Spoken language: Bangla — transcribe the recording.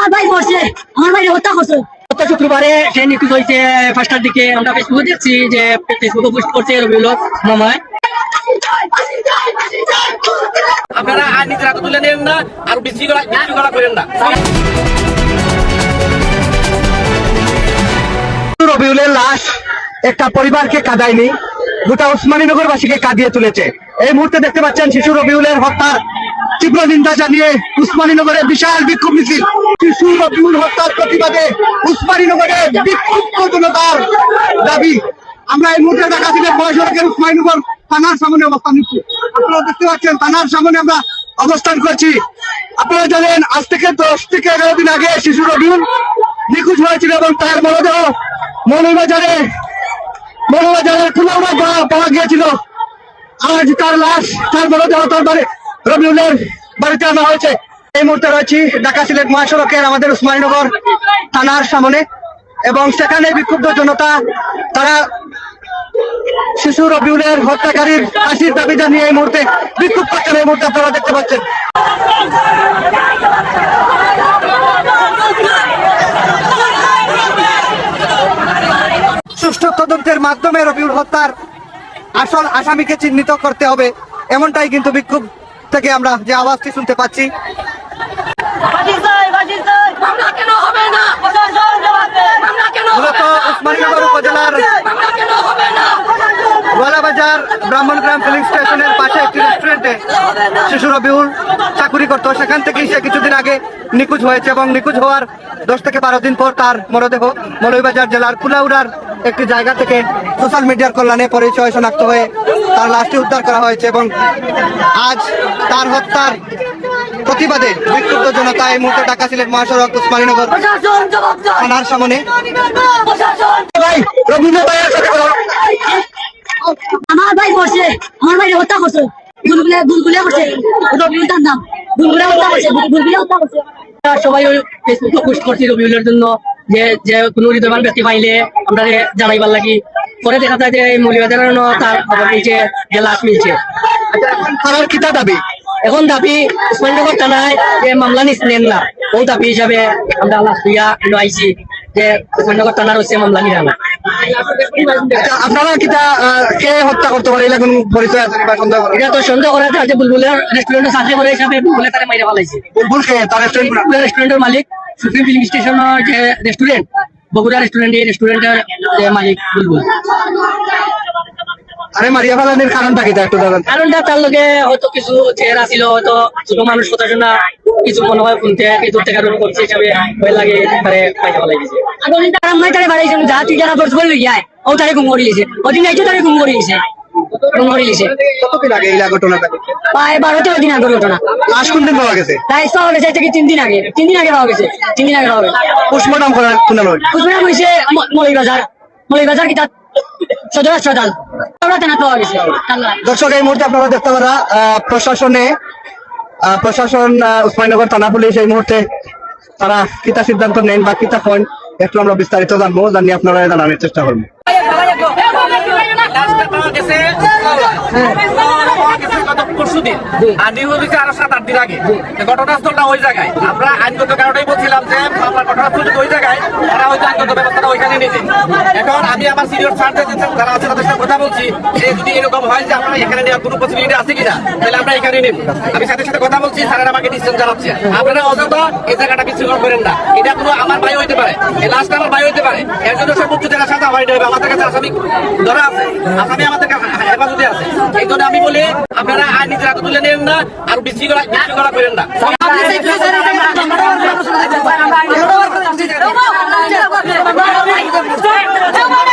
আমার ভাই মরছে আমার ভাই হত্যা করছে। গত শুক্রবারে সে নিখোঁজ হয়েছে পাঁচটার দিকে। আমরা ফেসবুকে দেখছি যে ফেসবুকে পোস্ট করছে রবিউল মামায়। আপনারা আর নিজের তুলে নেন না আর বিশৃঙ্খলা বিশৃঙ্খলা করেন না। রবিউলের লাশ একটা পরিবারকে কাঁদায়নি গোটা উসমানীনগরবাসীকে কাঁদিয়ে তুলেছে। এই মুহূর্তে দেখতে পাচ্ছেন শিশু রবিউলের হত্যার তীব্র নিন্দা জানিয়ে উসমানীনগরে বিশাল বিক্ষোভ মিছিল। শিশু রবিউল হত্যার প্রতিবাদে উসমানীনগরে বিক্ষুব্ধ জনতার দাবি। আমরা এই মুহূর্তে ঢাকা থেকে মহাসড়কের উসমানীনগর থানার সামনে অবস্থান নিচ্ছি। আপনারা দেখতে পাচ্ছেন, থানার সামনে আমরা অবস্থান করছি। আপনারা জানেন, আজ থেকে দশ থেকে এগারো দিন আগে শিশু রবিউল নিখোঁজ হয়েছিল এবং তার মরদেহ মৌলবাজারে মৌলবাজারে খুলনা পাওয়া গিয়েছিল। আজ তার লাশ, তার মরদেহ তার বাড়ি রবিউলের বাড়িতে আনা হয়েছে। এই মুহূর্তে রয়েছি ঢাকা সিলেট মহাসড়কের আমাদের উসমানীনগর থানার সামনে এবং সেখানে বিক্ষুব্ধ জনতা, তারা শিশু রবিউলের হত্যাকারীর ফাঁসির দাবি জানিয়ে এই মুহূর্তে বিক্ষোভ করছেন। এই মুহূর্তে আপনারা দেখতে পাচ্ছেন। সুষ্ঠু তদন্তের মাধ্যমে রবিউল হত্যার আসল আসামিকে চিহ্নিত করতে হবে, এমনটাই কিন্তু বিক্ষোভ থেকে আমরা যে আওয়াজটি শুনতে পাচ্ছি। গোয়ালাবাজার ব্রাহ্মণগ্রাম ফিলিং স্টেশনের পাশে একটি রেস্টুরেন্টে শিশু রবিউল চাকুরি করত। সেখান থেকেই সে কিছুদিন আগে নিখোঁজ হয়েছে এবং নিখোঁজ হওয়ার দশ থেকে বারো দিন পর তার মরদেহ মৌলভীবাজার জেলার কুলাউড়ার একটি জায়গা থেকে সোশ্যাল মিডিয়ার কল্যাণে পরিচয় শনাক্ত হয়ে তার লাশটি উদ্ধার করা হয়েছে এবং আজ তার হত্যার প্রতিবাদে বিক্ষুব্ধ জনতা এই মুহূর্তে ঢাকা সিলেট মহাসড়ক উসমানীনগর প্রশাসন থানার সামনে। আমার ভাই মরছে আমার ভাই হত্যা করছে। বুলবুলে বুলবুলে করছে নাম। বুলবুলে হত্যা করছে বুলবুলে হত্যা করছে। সবাই ওই ফেসবুকে পোস্ট করছি রবিউলের জন্য যে যে কোনো হৃদয়বান ব্যক্তি পাইলে আমরা জানাইবার লাগি। পরে দেখা যায় যে এই মৌলিবাজারের তার খবর মিলছে যে লাশ মিলছে। থানার কিতা দাবি। এখন দাবি উসমাননগর থানায় যে মামলা নিচ্ছিলেন না ও দাবি হিসাবে আমরা এলো আইছি যে উসমাননগর থানার হচ্ছে মামলা নিরা না। আচ্ছা, আপনারা কিতা কে হত্যা করতে পারে? এলাকা কোনো পরিচয় আছে বা সন্দেহ করে? এটা তো সন্দেহ করা যায় বুলবুলের রেস্টুরেন্টে চাকরি করে হিসাবে বুলবুলে তারা মাইরে ফেলাইছে। ভুল খেয়ে তার রেস্টুরেন্ট রেস্টুরেন্টের মালিক সুপ্রিম ফিলিং স্টেশনের যে রেস্টুরেন্ট বগুড়া রেস্টুরেন্ট এই রেস্টুরেন্টের যে মালিক বুলবুল। আরে মারিয়া ফেলানির কারণটা কিতা একটু দাদা? কারণটা তার লগে হয়তো কিছু চেহারা ছিল হয়তো ছোট মানুষ কথা শোনা কিছু মনে হয় শুনতে কিছু থেকে আরম্ভ করছে হিসাবে ভয় লাগে তারে পাইতে ফেলাই দিছে। আগুন তার আমি তারে বাড়াইছে যা তুই যারা বললি যায় ও তারে গুম করে ওদিন আইছো তারে গুম করে কতদিন আগে এই ঘটনাটা প্রায় বারো তেরো দিন আগে ঘটনা। লাশ কোন দিন পাওয়া গেছে? তাই পাওয়া গেছে থেকে তিন দিন আগে। তিন দিন আগে পাওয়া গেছে। তিন দিন আগে পাওয়া গেছে। পোস্টমর্টম করার কোন নয় কুচবিহার হয়েছে মলিবাজার মলিবাজার কি তার সদর হাসপাতাল দর্শক এই মুহূর্তে আপনারা দেখতে পারা প্রশাসনে প্রশাসন আহ, উসমানীনগর থানা পুলিশ এই মুহূর্তে তারা কিতা সিদ্ধান্ত নেন বা কিতা পয়েন্ট একটু আমরা বিস্তারিত জানব জানিয়ে আপনারা জানানোর চেষ্টা করব। লাশটা পাওয়া গেছে পাওয়া গেছে গত পরশুদিন। আর নিউজ হয়েছে আরও সাত আট দিন আগে ঘটনাস্থলটা ওই জায়গায়। আমরা আইনগত কারণেই বলছিলাম যে মামলার ঘটনাস্থল ওই জায়গায়। তারা হয়তো আইনগত ব্যবস্থাটা ওইখানে নিতে। এখন আমি আমার সিনিয়র স্যার যারা আছে তাদের সাথে কথা বলছি, যে যদি এরকম হয় যে আমরা এখানে নেওয়ার কোনো পসিবিলিটি আছে কিনা, তাহলে আমরা এখানে নেব। আমি সাথে সাথে কথা বলছি স্যারেরা আমাকে ডিসিশন জানাচ্ছে। আপনারা অযথা এই জায়গাটা বিশৃঙ্খল করেন না। এটা কোনো আমার ভাই হইতে পারে এই লাস্টটা আমার ভাই হইতে পারে। এর জন্য সর্বোচ্চ জেলা সাজা হয় না আমাদের কাছে আসামি ধরা আছে। আসামি আমাদের হেফাজতে আছে। এই জন্য আমি বলি, আপনারা আইন নিজের হাতে তুলে নেন না, আর বিশৃঙ্খলা বিশৃঙ্খলা করেন না। Come on,